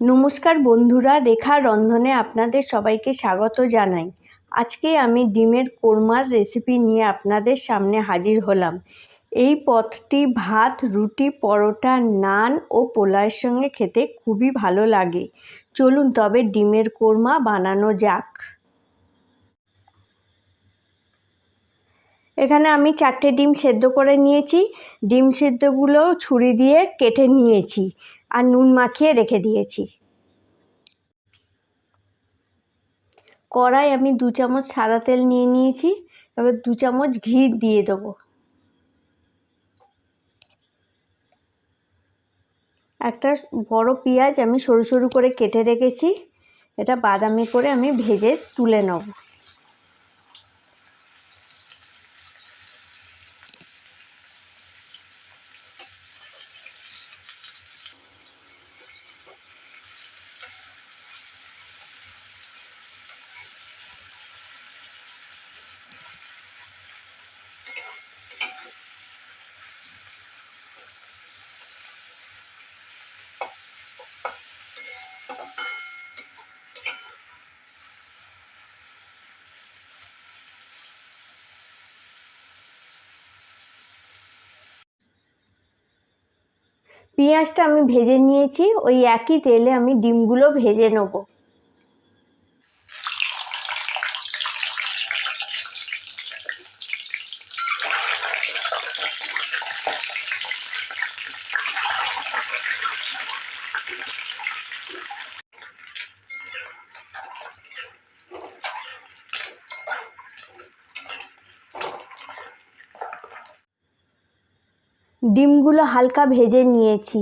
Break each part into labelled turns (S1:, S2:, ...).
S1: নমস্কার বন্ধুরা, রেখা রন্ধনে আপনাদের সবাইকে স্বাগত জানাই। আজকে আমি ডিমের কোরমার রেসিপি নিয়ে আপনাদের সামনে হাজির হলাম। এই পথটি ভাত, রুটি, পরোটা, নান ও পোলাওয়ের সঙ্গে খেতে খুবই ভালো লাগে। চলুন তবে ডিমের কোরমা বানানো যাক। এখানে আমি চারটে ডিম সেদ্ধ করে নিয়েছি। ডিম সেদ্ধগুলো ছুরি দিয়ে কেটে নিয়েছি আর নুন মাখিয়ে রেখে দিয়েছি। কড়াই আমি দু চামচ সাদা তেল নিয়ে নিয়েছি। এবার দু চামচ ঘি দিয়ে দেবো। একটা বড় পেঁয়াজ আমি সরু সরু করে কেটে রেখেছি। এটা বাদামি করে আমি ভেজে তুলে নেব। পেঁয়াজটা আমি ভেজে নিয়েছি ওই একই তেলে আমি ডিমগুলো ভেজে নেব। ডিমগুলো হালকা ভেজে নিয়েছি।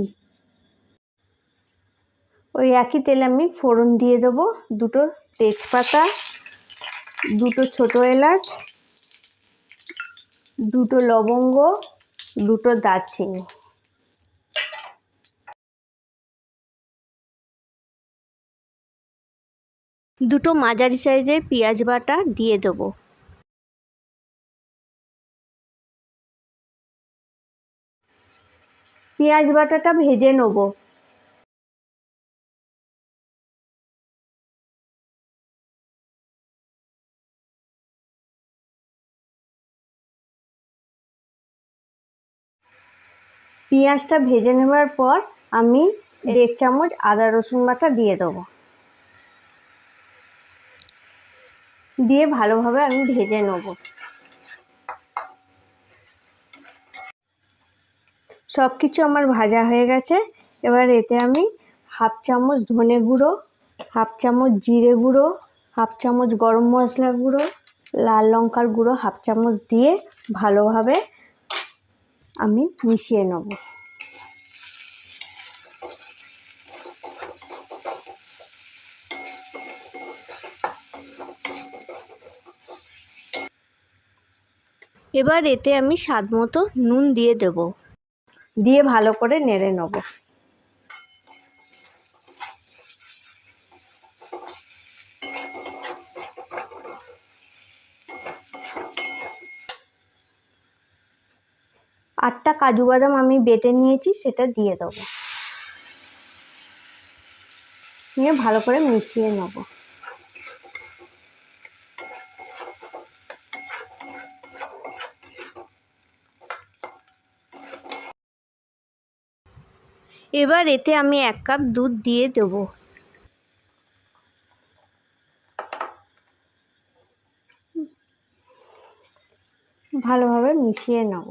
S1: ওই একই তেলে আমি ফোড়ন দিয়ে দেবো। দুটো তেজপাতা, দুটো ছোটো এলাচ, দুটো লবঙ্গ, দুটো দারচিনি। দুটো মাঝারি সাইজের পেঁয়াজ বাটা দিয়ে দেবো। পেঁয়াজ বাটাটা ভেজে নেব। পেঁয়াজটা ভেজে নেওয়ার পর আমি দেড় চামচ আদা রসুন বাটা দিয়ে দেবো। দিয়ে ভালোভাবে আমি ভেজে নেব। সব কিছু আমার ভাজা হয়ে গেছে। এবার এতে আমি হাফ চামচ ধনে গুঁড়ো, হাফ চামচ জিরে গুঁড়ো, হাফ চামচ গরম মশলা গুঁড়ো, লাল লঙ্কার গুঁড়ো, হাফ চামচ দিয়ে ভালোভাবে আমি মিশিয়ে নেব। এবার এতে আমি স্বাদ মতো নুন দিয়ে দেবো। দিয়ে ভালো করে নেড়ে নেব। আটটা কাজু বাদাম আমি বেটে নিয়েছি, সেটা দিয়ে দেবো। নিয়ে ভালো করে মিশিয়ে নেব। এবার এতে আমি এক কাপ দুধ দিয়ে দেব। ভালোভাবে মিশিয়ে নেব।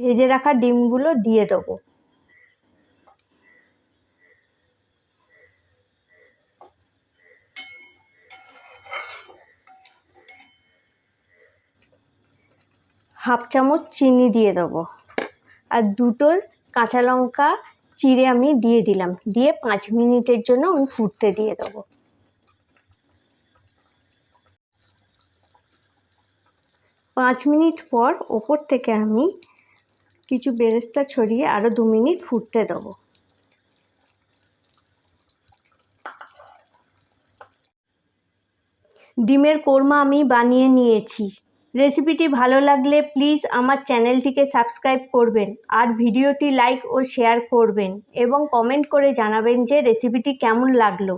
S1: ভেজে রাখা ডিমগুলো দিয়ে দেবো। হাফ চামচ চিনি দিয়ে দেবো। আর দুটো কাঁচা লঙ্কা চিড়ে আমি দিয়ে দিলাম। দিয়ে পাঁচ মিনিটের জন্য আমি ফুটতে দিয়ে দেবো। পাঁচ মিনিট পর ওপর থেকে আমি কিছু বেরেস্তা ছড়িয়ে আরও দু মিনিট ফুটতে দেবো। ডিমের কোরমা আমি বানিয়ে নিয়েছি। রেসিপিটি ভালো লাগলে প্লিজ আমার চ্যানেলটিকে সাবস্ক্রাইব করবেন আর ভিডিওটি লাইক ও শেয়ার করবেন এবং কমেন্ট করে জানাবেন যে রেসিপিটি কেমন লাগল।